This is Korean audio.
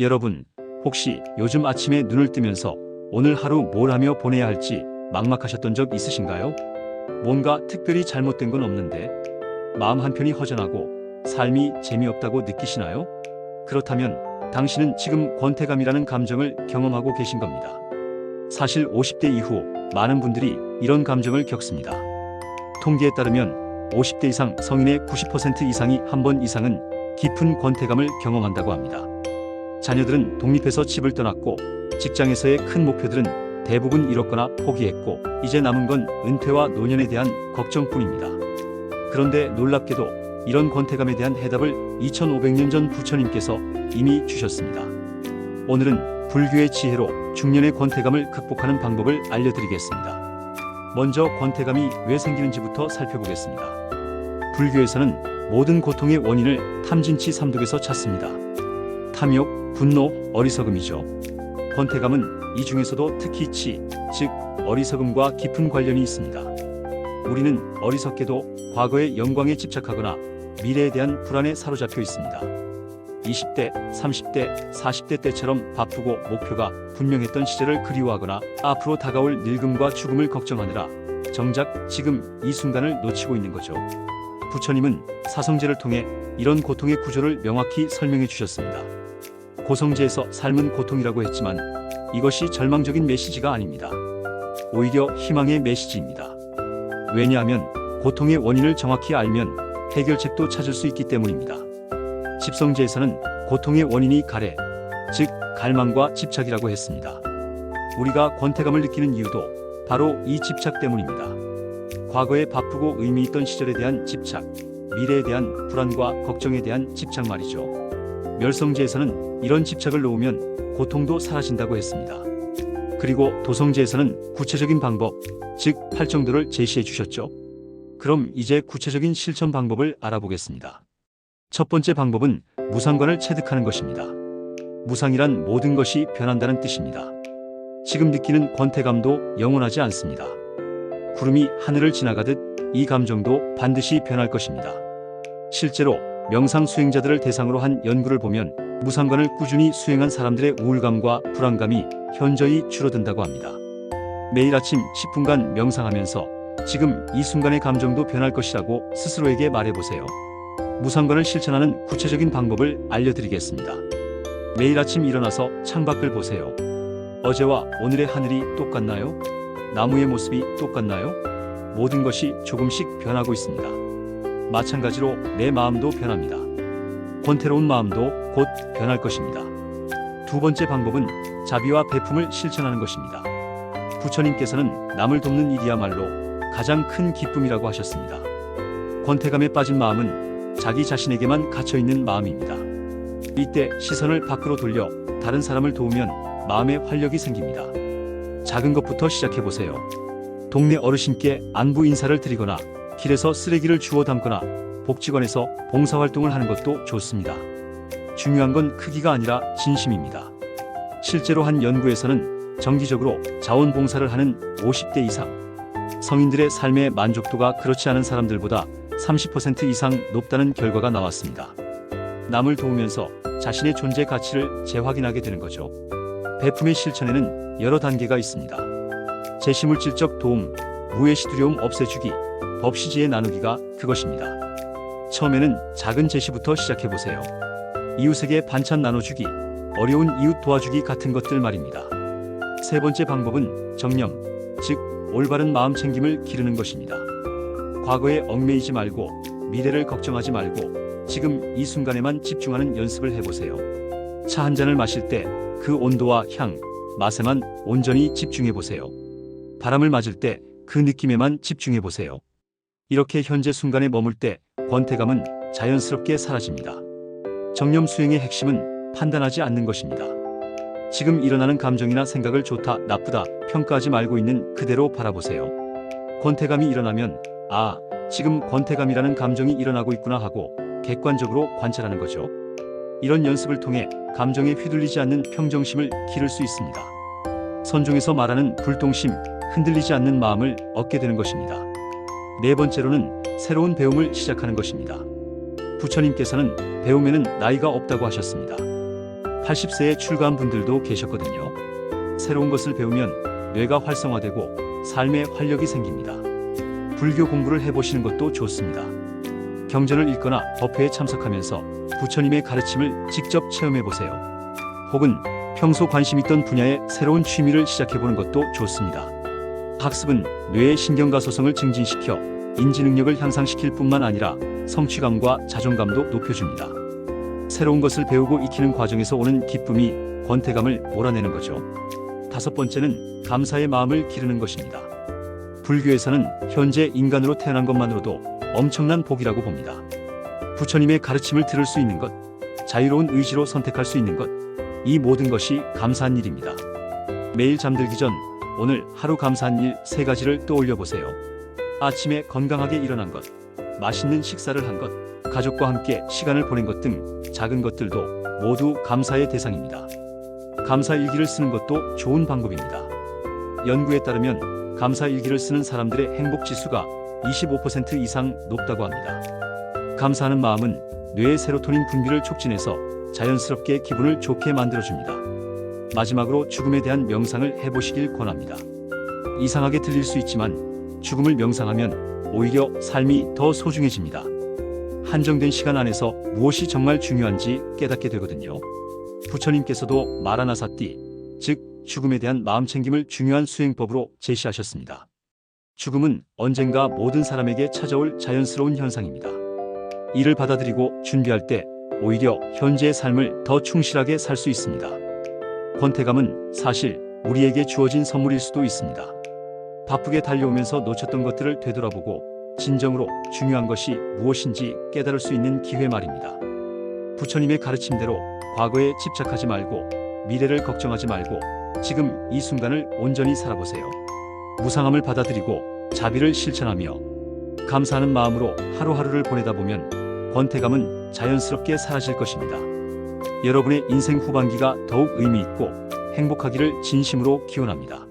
여러분, 혹시 요즘 아침에 눈을 뜨면서 오늘 하루 뭘 하며 보내야 할지 막막하셨던 적 있으신가요? 뭔가 특별히 잘못된 건 없는데 마음 한편이 허전하고 삶이 재미없다고 느끼시나요? 그렇다면 당신은 지금 권태감이라는 감정을 경험하고 계신 겁니다. 사실 50대 이후 많은 분들이 이런 감정을 겪습니다. 통계에 따르면 50대 이상 성인의 90% 이상이 한 번 이상은 깊은 권태감을 경험한다고 합니다. 자녀들은 독립해서 집을 떠났고 직장에서의 큰 목표들은 대부분 이뤘거나 포기했고 이제 남은 건 은퇴와 노년에 대한 걱정뿐입니다. 그런데 놀랍게도 이런 권태감에 대한 해답을 2500년 전 부처님께서 이미 주셨습니다. 오늘은 불교의 지혜로 중년의 권태감을 극복하는 방법을 알려드리겠습니다. 먼저 권태감이 왜 생기는지부터 살펴보겠습니다. 불교에서는 모든 고통의 원인을 탐진치 삼독에서 찾습니다. 탐욕, 분노, 어리석음이죠. 권태감은 이 중에서도 특히 치, 즉 어리석음과 깊은 관련이 있습니다. 우리는 어리석게도 과거의 영광에 집착하거나 미래에 대한 불안에 사로잡혀 있습니다. 20대, 30대, 40대 때처럼 바쁘고 목표가 분명했던 시절을 그리워하거나 앞으로 다가올 늙음과 죽음을 걱정하느라 정작 지금 이 순간을 놓치고 있는 거죠. 부처님은 사성제를 통해 이런 고통의 구조를 명확히 설명해 주셨습니다. 고성제에서 삶은 고통이라고 했지만 이것이 절망적인 메시지가 아닙니다. 오히려 희망의 메시지입니다. 왜냐하면 고통의 원인을 정확히 알면 해결책도 찾을 수 있기 때문입니다. 집성제에서는 고통의 원인이 가래, 즉 갈망과 집착이라고 했습니다. 우리가 권태감을 느끼는 이유도 바로 이 집착 때문입니다. 과거에 바쁘고 의미 있던 시절에 대한 집착, 미래에 대한 불안과 걱정에 대한 집착 말이죠. 멸성제에서는 이런 집착을 놓으면 고통도 사라진다고 했습니다. 그리고 도성제에서는 구체적인 방법, 즉 팔정도를 제시해 주셨죠. 그럼 이제 구체적인 실천 방법을 알아보겠습니다. 첫 번째 방법은 무상관을 체득하는 것입니다. 무상이란 모든 것이 변한다는 뜻입니다. 지금 느끼는 권태감도 영원하지 않습니다. 구름이 하늘을 지나가듯 이 감정도 반드시 변할 것입니다. 실제로 명상 수행자들을 대상으로 한 연구를 보면 무상관을 꾸준히 수행한 사람들의 우울감과 불안감이 현저히 줄어든다고 합니다. 매일 아침 10분간 명상하면서 지금 이 순간의 감정도 변할 것이라고 스스로에게 말해보세요. 무상관을 실천하는 구체적인 방법을 알려드리겠습니다. 매일 아침 일어나서 창밖을 보세요. 어제와 오늘의 하늘이 똑같나요? 나무의 모습이 똑같나요? 모든 것이 조금씩 변하고 있습니다. 마찬가지로 내 마음도 변합니다. 권태로운 마음도 곧 변할 것입니다. 두 번째 방법은 자비와 배품을 실천하는 것입니다. 부처님께서는 남을 돕는 일이야말로 가장 큰 기쁨이라고 하셨습니다. 권태감에 빠진 마음은 자기 자신에게만 갇혀 있는 마음입니다. 이때 시선을 밖으로 돌려 다른 사람을 도우면 마음에 활력이 생깁니다. 작은 것부터 시작해 보세요. 동네 어르신께 안부 인사를 드리거나 길에서 쓰레기를 주워 담거나 복지관에서 봉사활동을 하는 것도 좋습니다. 중요한 건 크기가 아니라 진심입니다. 실제로 한 연구에서는 정기적으로 자원봉사를 하는 50대 이상 성인들의 삶의 만족도가 그렇지 않은 사람들보다 30% 이상 높다는 결과가 나왔습니다. 남을 도우면서 자신의 존재 가치를 재확인하게 되는 거죠. 배품의 실천에는 여러 단계가 있습니다. 제시물질적 도움, 무해시 두려움 없애주기, 법시지에 나누기가 그것입니다. 처음에는 작은 제시부터 시작해보세요. 이웃에게 반찬 나눠주기, 어려운 이웃 도와주기 같은 것들 말입니다. 세 번째 방법은 정념, 즉 올바른 마음 챙김을 기르는 것입니다. 과거에 얽매이지 말고 미래를 걱정하지 말고 지금 이 순간에만 집중하는 연습을 해보세요. 차 한 잔을 마실 때 그 온도와 향, 맛에만 온전히 집중해 보세요. 바람을 맞을 때 그 느낌에만 집중해 보세요. 이렇게 현재 순간에 머물 때 권태감은 자연스럽게 사라집니다. 정념 수행의 핵심은 판단하지 않는 것입니다. 지금 일어나는 감정이나 생각을 좋다, 나쁘다 평가하지 말고 있는 그대로 바라보세요. 권태감이 일어나면 아, 지금 권태감이라는 감정이 일어나고 있구나 하고 객관적으로 관찰하는 거죠. 이런 연습을 통해 감정에 휘둘리지 않는 평정심을 기를 수 있습니다. 선종에서 말하는 불동심, 흔들리지 않는 마음을 얻게 되는 것입니다. 네 번째로는 새로운 배움을 시작하는 것입니다. 부처님께서는 배움에는 나이가 없다고 하셨습니다. 80세에 출가한 분들도 계셨거든요. 새로운 것을 배우면 뇌가 활성화되고 삶에 활력이 생깁니다. 불교 공부를 해보시는 것도 좋습니다. 경전을 읽거나 법회에 참석하면서 부처님의 가르침을 직접 체험해 보세요. 혹은 평소 관심 있던 분야의 새로운 취미를 시작해 보는 것도 좋습니다. 학습은 뇌의 신경가소성을 증진시켜 인지 능력을 향상시킬 뿐만 아니라 성취감과 자존감도 높여줍니다. 새로운 것을 배우고 익히는 과정에서 오는 기쁨이 권태감을 몰아내는 거죠. 다섯 번째는 감사의 마음을 기르는 것입니다. 불교에서는 현재 인간으로 태어난 것만으로도 엄청난 복이라고 봅니다. 부처님의 가르침을 들을 수 있는 것, 자유로운 의지로 선택할 수 있는 것, 이 모든 것이 감사한 일입니다. 매일 잠들기 전 오늘 하루 감사한 일 세 가지를 떠올려 보세요. 아침에 건강하게 일어난 것, 맛있는 식사를 한 것, 가족과 함께 시간을 보낸 것 등 작은 것들도 모두 감사의 대상입니다. 감사 일기를 쓰는 것도 좋은 방법입니다. 연구에 따르면 감사 일기를 쓰는 사람들의 행복 지수가 25% 이상 높다고 합니다. 감사하는 마음은 뇌의 세로토닌 분비를 촉진해서 자연스럽게 기분을 좋게 만들어줍니다. 마지막으로 죽음에 대한 명상을 해보시길 권합니다. 이상하게 들릴 수 있지만 죽음을 명상하면 오히려 삶이 더 소중해집니다. 한정된 시간 안에서 무엇이 정말 중요한지 깨닫게 되거든요. 부처님께서도 마라나사띠, 즉 죽음에 대한 마음 챙김을 중요한 수행법으로 제시하셨습니다. 죽음은 언젠가 모든 사람에게 찾아올 자연스러운 현상입니다. 이를 받아들이고 준비할 때 오히려 현재의 삶을 더 충실하게 살 수 있습니다. 권태감은 사실 우리에게 주어진 선물일 수도 있습니다. 바쁘게 달려오면서 놓쳤던 것들을 되돌아보고 진정으로 중요한 것이 무엇인지 깨달을 수 있는 기회 말입니다. 부처님의 가르침대로 과거에 집착하지 말고 미래를 걱정하지 말고 지금 이 순간을 온전히 살아보세요. 무상함을 받아들이고 자비를 실천하며 감사하는 마음으로 하루하루를 보내다 보면 권태감은 자연스럽게 사라질 것입니다. 여러분의 인생 후반기가 더욱 의미 있고 행복하기를 진심으로 기원합니다.